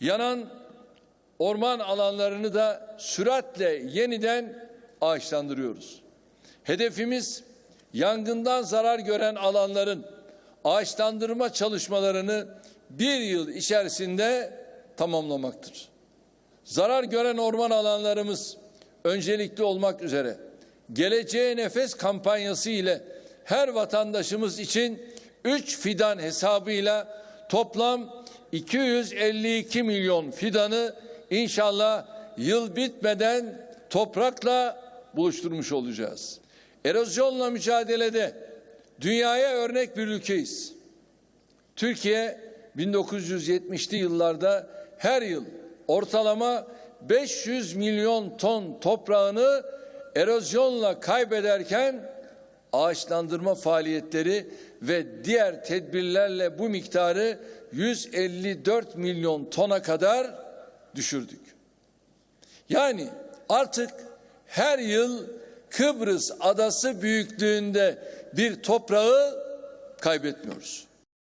Yanan orman alanlarını da süratle yeniden ağaçlandırıyoruz. Hedefimiz yangından zarar gören alanların ağaçlandırma çalışmalarını bir yıl içerisinde tamamlamaktır. Zarar gören orman alanlarımız öncelikli olmak üzere Geleceğe Nefes kampanyası ile her vatandaşımız için 3 fidan hesabıyla toplam 252 milyon fidanı inşallah yıl bitmeden toprakla buluşturmuş olacağız. Erozyonla mücadelede dünyaya örnek bir ülkeyiz. Türkiye 1970'li yıllarda her yıl ortalama 500 milyon ton toprağını erozyonla kaybederken ağaçlandırma faaliyetleri ve diğer tedbirlerle bu miktarı 154 milyon tona kadar düşürdük. Yani artık her yıl Kıbrıs adası büyüklüğünde bir toprağı kaybetmiyoruz.